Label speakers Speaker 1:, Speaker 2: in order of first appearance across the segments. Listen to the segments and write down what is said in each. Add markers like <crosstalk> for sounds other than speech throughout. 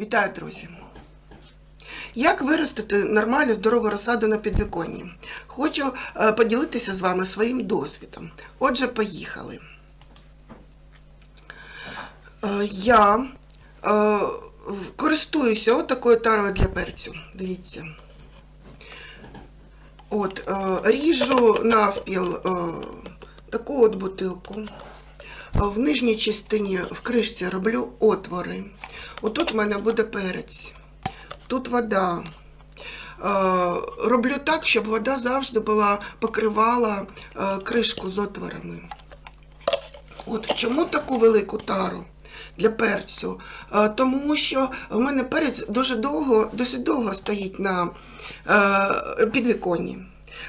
Speaker 1: Вітаю, друзі! Як виростити нормальну здорову розсаду на підвіконні? Хочу е, поділитися з вами своїм досвідом. Отже, поїхали. Е, я е, користуюся такою тарою для перцю. Дивіться. От, ріжу навпіл таку от бутилку. В нижній частині в кришці роблю отвори. Отут в мене буде перець, тут вода. Е, Роблю так, щоб вода завжди була покривала е, кришку з отворами. От чому таку велику тару для перцю? Е, Тому що в мене перець дуже довго, досить довго стоїть на підвіконні.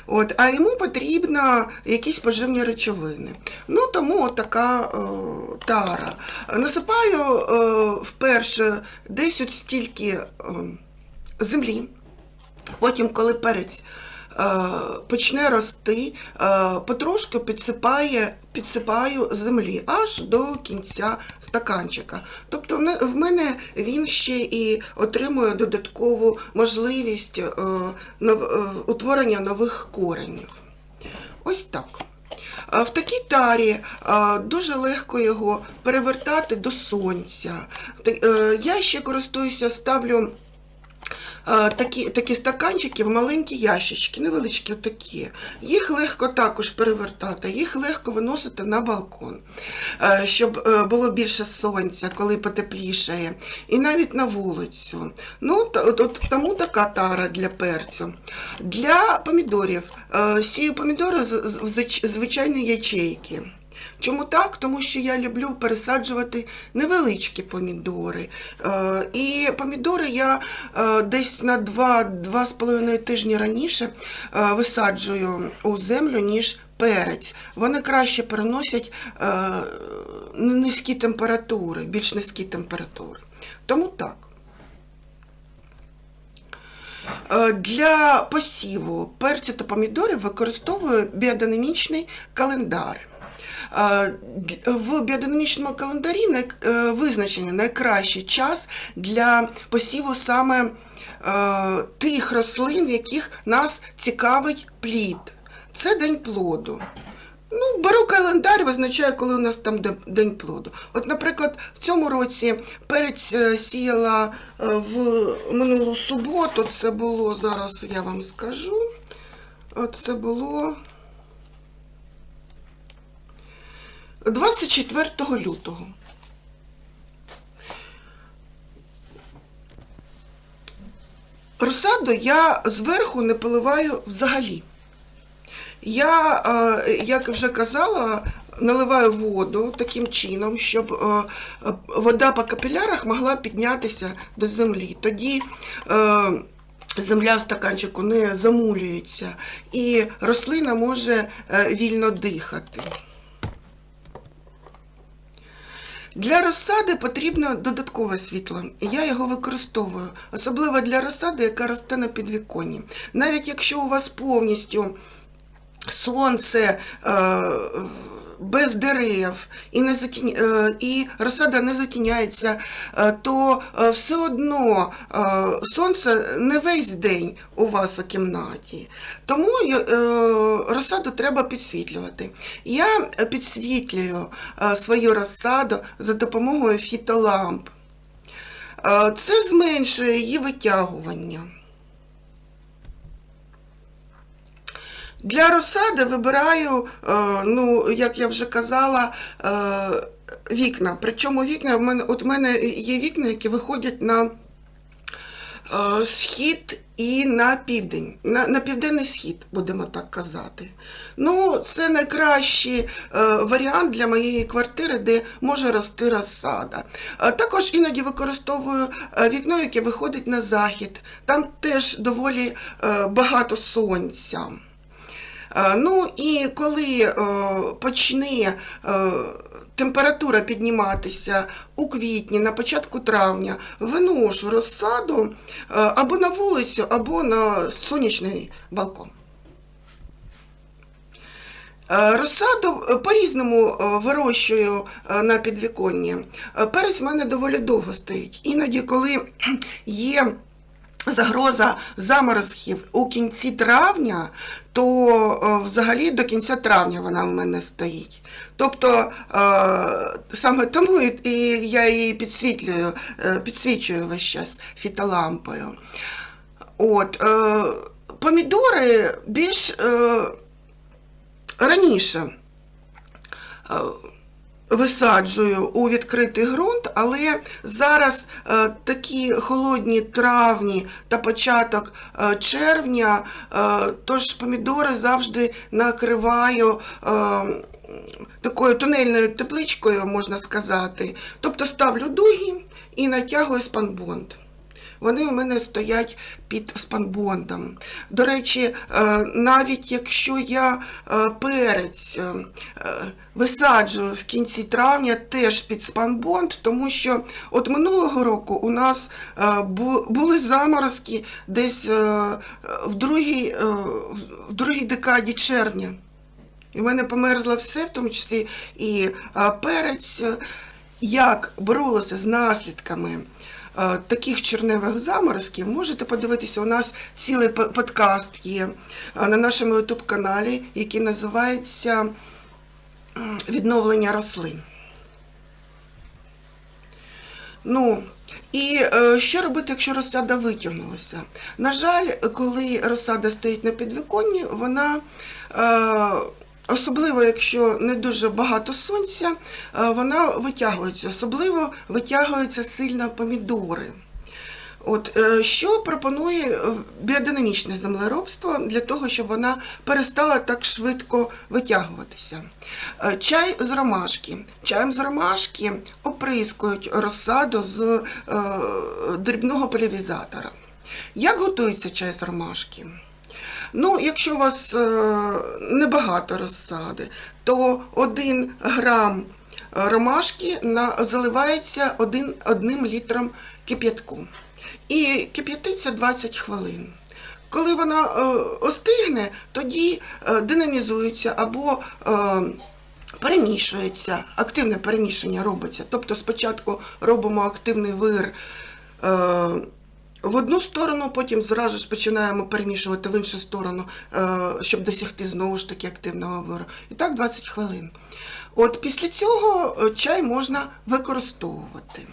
Speaker 1: От, а йому потрібно якісь поживні речовини. Ну, тому от така е, тара. Насипаю е, вперше десь от стільки е, землі. Потім, коли перець почне рости, е, потрошки підсипає, підсипаю землі аж до кінця стаканчика. Тобто в мене він ще і отримує додаткову можливість е, е, утворення нових коренів. Ось так. В такій тарі дуже легко його перевертати до сонця. Е, Я ще користуюся, ставлю е, такі, такі стаканчики в маленькі ящички, невеличкі такі. Їх легко також перевертати, їх легко виносити на балкон, е, щоб е, було більше сонця, коли потеплішає, і навіть на вулицю. Ну, тому така тара для перцю. Для помідорів е, сію помідори з, з- в звич- ячейки. Чому так? Тому що я люблю пересаджувати невеличкі помідори. Е, і помідори я е, десь на 2-2,5 тижні раніше е, висаджую у землю, ніж перець. Вони краще переносять низькі температури, більш низькі температури. Тому так. Для посіву перцю та помідорів використовую біодинамічний календар. В біодинамічному календарі е, визначений найкращий час для посіву саме е, тих рослин, яких нас цікавить плід. Це день плоду. Ну, беру календар, визначаю, коли у нас там день плоду. От, наприклад, в цьому році перець е, сіяла в минулу суботу. Це було зараз, я вам скажу. Це було 24 лютого. Розсаду я зверху не поливаю взагалі. Я, е, як вже казала, наливаю воду таким чином, щоб е, вода по капілярах могла піднятися до землі. Тоді е, земля в стаканчику не замулюється і рослина може вільно дихати. Для розсади потрібно додаткове світло, і я його використовую, особливо для розсади, яка росте на підвіконні. Навіть якщо у вас повністю сонце е, без дерев і, не затінь... е, і розсада не затіняється, е, то е, все одно сонце не весь день у вас у кімнаті. Тому розсаду треба підсвітлювати. Я підсвітлюю свою розсаду за допомогою фітоламп. Це зменшує її витягування. Для розсади вибираю, е, ну, як я вже казала, е, вікна. Причому вікна в мене, от в мене є вікна, які виходять на е, схід і на південь, на, на південний схід, будемо так казати. Ну, це найкращий варіант для моєї квартири, де може рости розсада. Також іноді використовую вікно, яке виходить на захід. Там теж доволі багато сонця. Е, Ну і коли е, почне е, температура підніматися у квітні, на початку травня, виношу розсаду або на вулицю, або на сонячний балкон. Розсаду по-різному вирощую на підвіконні. Перець в мене доволі довго стоїть. Іноді, коли <clears throat> є загроза заморозків у кінці травня, то е, взагалі до кінця травня вона в мене стоїть. Тобто е, саме тому і- я її підсвітлюю, е, підсвічую весь час фітолампою. От, помідори більш раніше висаджую у відкритий ґрунт, але зараз е, такі холодні травні та початок е, червня, е, тож помідори завжди накриваю. Такою тунельною тепличкою, можна сказати. Тобто ставлю дуги і натягую спанбонд. Вони у мене стоять під спанбондом. До речі, е, навіть якщо я е, перець е, висаджую в кінці травня теж під спанбонд, тому що от минулого року у нас були заморозки десь в другій, в- другій декаді червня. І в мене померзло все, в тому числі і перець. Як боролося з наслідками таких черневих заморозків, можете подивитися, у нас цілий подкаст є на нашому ютуб-каналі, який називається Відновлення рослин. Ну, і е, що робити, якщо розсада витягнулася? На жаль, коли розсада стоїть на підвіконні, вона, е, особливо якщо не дуже багато сонця, е, вона витягується. Особливо витягуються сильно помідори. От, е, що пропонує е, біодинамічне землеробство для того, щоб вона перестала так швидко витягуватися? Чай з ромашки. Чаєм з ромашки оприскують розсаду з дрібного поляризатора. Як готується чай з ромашки? Ну, якщо у вас е, небагато розсади, то 1 грам е, ромашки заливається 1, одним літром кип'ятку. І кип'ятиться 20 хвилин. Коли вона е, остигне, тоді динамізується або перемішується, активне перемішання робиться. Тобто спочатку робимо активний вир. В одну сторону, потім зразу ж починаємо перемішувати в іншу сторону, е, щоб досягти знову ж таки активного виру. І так 20 хвилин. От після цього е, чай можна використовувати.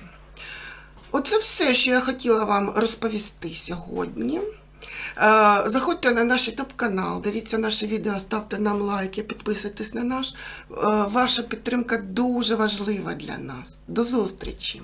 Speaker 1: Оце все, що я хотіла вам розповісти сьогодні. Е, Заходьте на наш YouTube канал, дивіться наше відео, ставте нам лайки, підписуйтесь на наш. Ваша підтримка дуже важлива для нас. До зустрічі!